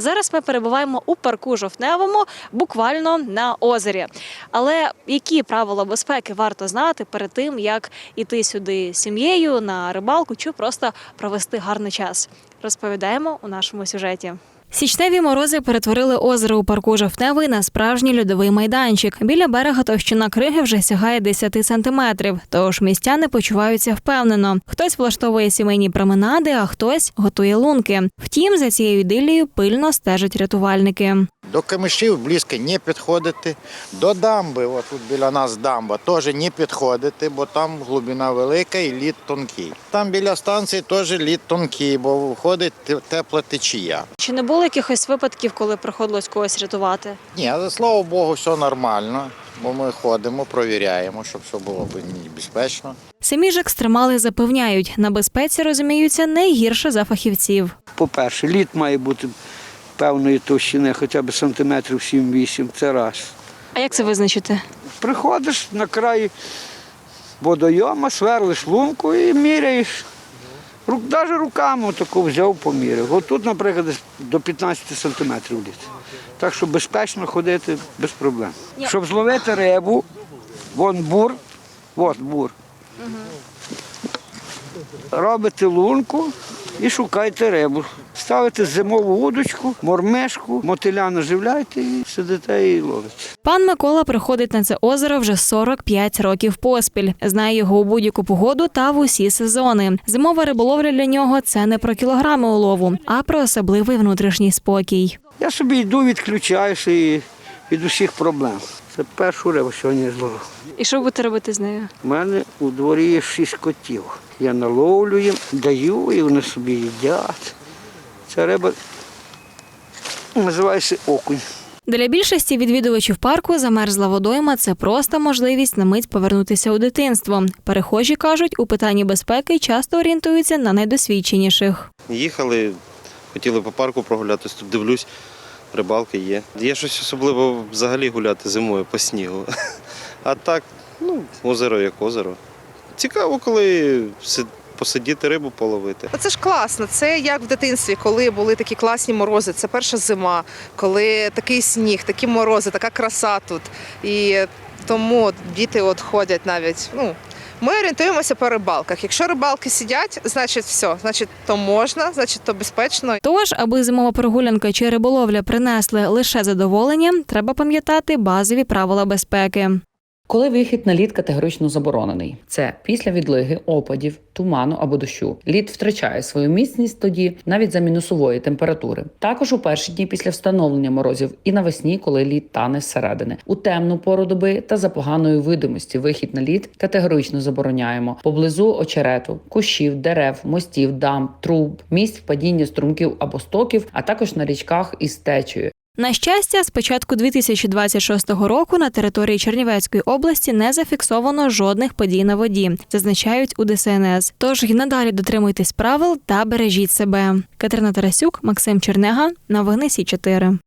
Зараз ми перебуваємо у парку жовтневому, буквально на озері. Але які правила безпеки варто знати перед тим, як іти сюди з сім'єю на рибалку чи просто провести гарний час? Розповідаємо у нашому сюжеті. Січневі морози перетворили озеро у парку Жовтневий на справжній льодовий майданчик. Біля берега товщина криги вже сягає 10 сантиметрів. Тож містяни почуваються впевнено. Хтось влаштовує сімейні променади, а хтось готує лунки. Втім, за цією ідилією пильно стежать рятувальники. До камишів близько не підходити. До дамби, от тут біля нас дамба, теж не підходити, бо там глибина велика і лід тонкий. Там біля станції теж лід тонкий, бо виходить тепла течія. Чи не було якихось випадків, коли приходилось когось рятувати? Ні, але слава Богу, все нормально, бо ми ходимо, провіряємо, щоб все було безпечно. Самі ж екстремали запевняють, на безпеці розуміються не гірше за фахівців. По-перше, лід має бути певної товщини, хоча б сантиметрів 7-8, це раз. А як це визначити? Приходиш на край водойома, сверлиш лунку і міряєш. Рук, навіть руками таку взяв, поміряв. От тут, наприклад, до 15 сантиметрів лід. Так що безпечно ходити без проблем. Щоб зловити рибу, вон бур, от бур. Робите лунку і шукайте рибу. Ставите зимову удочку, мормишку, мотиля наживляєте і сидите і ловите. Пан Микола приходить на це озеро вже 45 років поспіль. Знає його у будь-яку погоду та в усі сезони. Зимова риболовля для нього це не про кілограми улову, а про особливий внутрішній спокій. Я собі йду, відключаюся і від усіх проблем. Це першу рибу сьогодні зловив. І що будете робити з нею? У мене у дворі є шість котів. Я наловлю їм, даю, і вони собі їдять. Ця риба називається окунь. Для більшості відвідувачів парку замерзла водойма це просто можливість на мить повернутися у дитинство. Перехожі кажуть, у питанні безпеки часто орієнтуються на найдосвідченіших. Їхали, хотіли по парку прогулятися, тут дивлюсь, рибалки є. Є щось особливо взагалі гуляти зимою по снігу. А так, ну, озеро як озеро. Цікаво, коли посидіти рибу половити. Це ж класно. Це як в дитинстві, коли були такі класні морози. Це перша зима, коли такий сніг, такі морози, така краса тут. І тому діти от ходять навіть. Ну, ми орієнтуємося по рибалках. Якщо рибалки сидять, значить все, значить то можна, значить то безпечно. Тож, аби зимова прогулянка чи риболовля принесли лише задоволення, треба пам'ятати базові правила безпеки. Коли вихід на лід категорично заборонений, це після відлиги, опадів, туману або дощу. Лід втрачає свою міцність тоді навіть за мінусової температури. Також у перші дні після встановлення морозів і навесні, коли лід тане зсередини. У темну пору доби та за поганої видимості вихід на лід категорично забороняємо поблизу очерету, кущів, дерев, мостів, дамб, труб, місць впадіння струмків або стоків, а також на річках із течею. На щастя, з початку 2026 року на території Чернівецької області не зафіксовано жодних подій на воді, зазначають у ДСНС. Тож й надалі дотримуйтесь правил та бережіть себе. Катерина Тарасюк, Максим Чернега, новини Сі 4